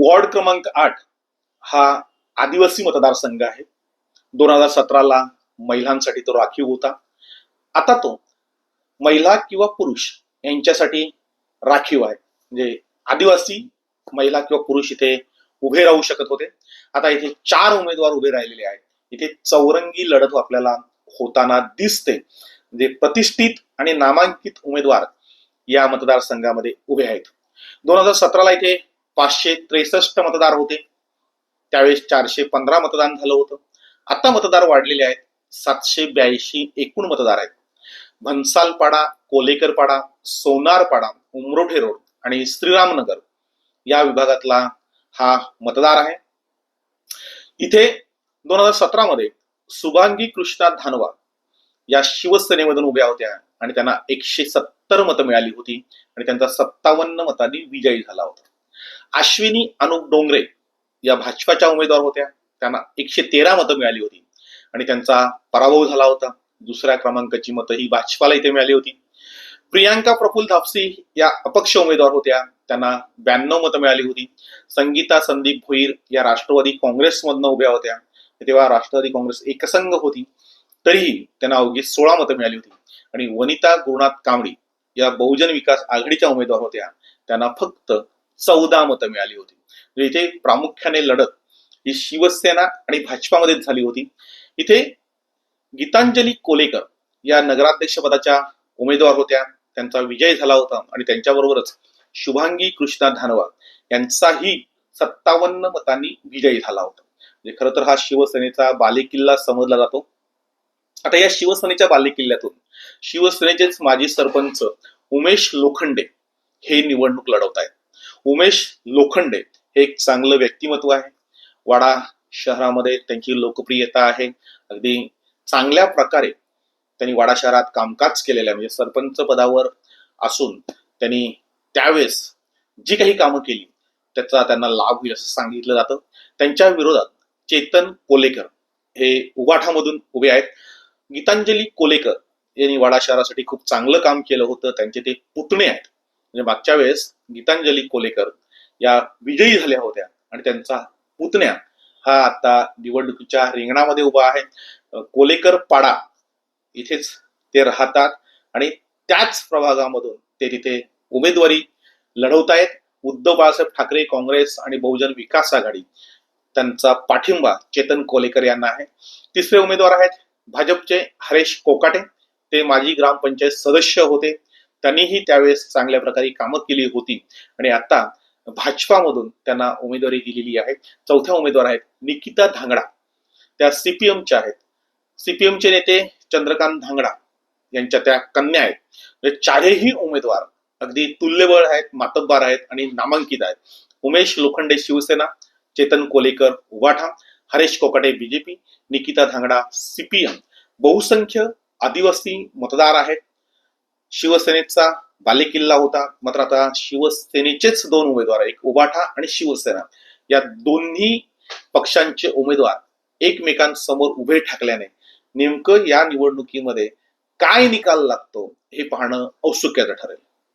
Ward क्रमांक आठ हा आदिवासी मतदारसंघ आहे. दोन हजार सतराला महिलांसाठी तो राखीव होता. आता तो महिला किंवा पुरुष यांच्यासाठी राखीव आहे. म्हणजे आदिवासी महिला किंवा पुरुष इथे उभे राहू शकत होते. आता इथे चार उमेदवार उभे राहिलेले आहेत. इथे चौरंगी लढत आपल्याला होताना दिसते. म्हणजे प्रतिष्ठित आणि नामांकित उमेदवार या मतदारसंघामध्ये उभे आहेत. दोन हजार सतराला इथे पाचशे त्रेसष्ट मतदार होते. त्यावेळेस चारशे पंधरा मतदान झालं होतं. आता मतदार वाढलेले आहेत. सातशे ब्याऐंशी एकूण मतदार आहेत. भन्सालपाडा कोलेकरपाडा सोनारपाडा उमरोठे रोड आणि श्रीरामनगर या विभागातला हा मतदार आहे. इथे दोन हजार सतरा मध्ये सुभांगी कृष्णा धानवा या शिवसेनेमधून उभ्या होत्या आणि त्यांना एकशे सत्तर मतं मिळाली होती आणि त्यांचा सत्तावन्न मतांनी विजयी झाला होता. अश्विनी अनुप डोंगरे या भाजपाच्या उमेदवार होत्या. त्यांना एकशे तेरा मतं मिळाली होती. आणि त्यांचा पराभव झाला होता. दुसऱ्या क्रमांकाची मतं ही भाजपाला इथे मिळाली होती. प्रियांका प्रफुल धापसी या अपक्ष उमेदवार होत्या. त्यांना ब्याण्णव मतं मिळाली होती. संगीता संदीप भोईर या राष्ट्रवादी काँग्रेसमधनं उभ्या होत्या. तेव्हा राष्ट्रवादी काँग्रेस एकसंघ होती. तरीही त्यांना अवघी सोळा मतं मिळाली होती. आणि वनिता गुरुनाथ कांबळी या बहुजन विकास आघाडीच्या उमेदवार होत्या. त्यांना फक्त चौदा मतं मिळाली होती. म्हणजे इथे प्रामुख्याने लढत ही शिवसेना आणि भाजपामध्येच झाली होती. इथे गीतांजली कोलेकर या नगराध्यक्ष पदाच्या उमेदवार होत्या. त्यांचा विजय झाला होता आणि त्यांच्याबरोबरच शुभांगी कृष्णा धानवा यांचाही सत्तावन्न मतांनी विजयी झाला होता. म्हणजे खरं तर हा शिवसेनेचा बालेकिल्ला समजला जातो. आता या शिवसेनेच्या बालेकिल्ल्यातून शिवसेनेचेच माजी सरपंच उमेश लोखंडे हे निवडणूक लढवत आहेत उमेश लोखंडे हे एक चांगलं व्यक्तिमत्व आहे. वाडा शहरामध्ये त्यांची लोकप्रियता आहे. अगदी चांगल्या प्रकारे त्यांनी वाडा शहरात कामकाज केलेलं आहे. म्हणजे सरपंच पदावर असून त्यांनी त्यावेळेस जी काही कामं केली त्याचा त्यांना लाभ होईल असं सांगितलं जातं. त्यांच्या विरोधात चेतन कोलेकर हे उगाठामधून उभे आहेत. गीतांजली कोलेकर यांनी वाडा शहरासाठी खूप चांगलं काम केलं होतं. त्यांचे ते पुतणे आहेत. म्हणजे मागच्या वेळेस गीतांजली कोलेकर या विजयी झाल्या होत्या आणि त्यांचा पुतण्या हा आता निवडणुकीच्या रिंगणामध्ये उभा आहे. कोलेकर पाडा इथेच ते राहतात आणि त्याच प्रभागामधून ते तिथे उमेदवारी लढवतायत. उद्धव बाळासाहेब ठाकरे काँग्रेस आणि बहुजन विकास आघाडी. त्यांचा पाठिंबा चेतन कोलेकर यांना आहे. तिसरे उमेदवार आहेत भाजपचे हरेश कोकाटे. ते माजी ग्रामपंचायत सदस्य होते. त्यांनीही त्यावेळेस चांगल्या प्रकारे कामं केली होती. आणि आता भाजपामधून त्यांना उमेदवारी दिलेली आहे. चौथ्या उमेदवार आहेत निकिता धांगडा. त्या सीपीएमच्या आहेत. सीपीएमचे नेते चंद्रकांत धांगडा यांच्या त्या कन्या आहेत. म्हणजे चारही उमेदवार अगदी तुल्यबळ आहेत मातब्बार आहेत आणि नामांकित आहेत. उमेश लोखंडे शिवसेना चेतन कोलेकर उवाठा हरेश कोकाटे बीजेपी निकिता धांगडा सीपीएम बहुसंख्य आदिवासी मतदार आहेत. शिवसेनेचा बालेकिल्ला होता. मात्र आता शिवसेनेचेच दोन उमेदवार एक उबाठा आणि शिवसेना. या दोन्ही पक्षांचे उमेदवार एकमेकांसमोर उभे ठाकल्याने नेमकं या निवडणुकीमध्ये काय निकाल लागतो हे पाहणं औत्सुक्याचं ठरेल.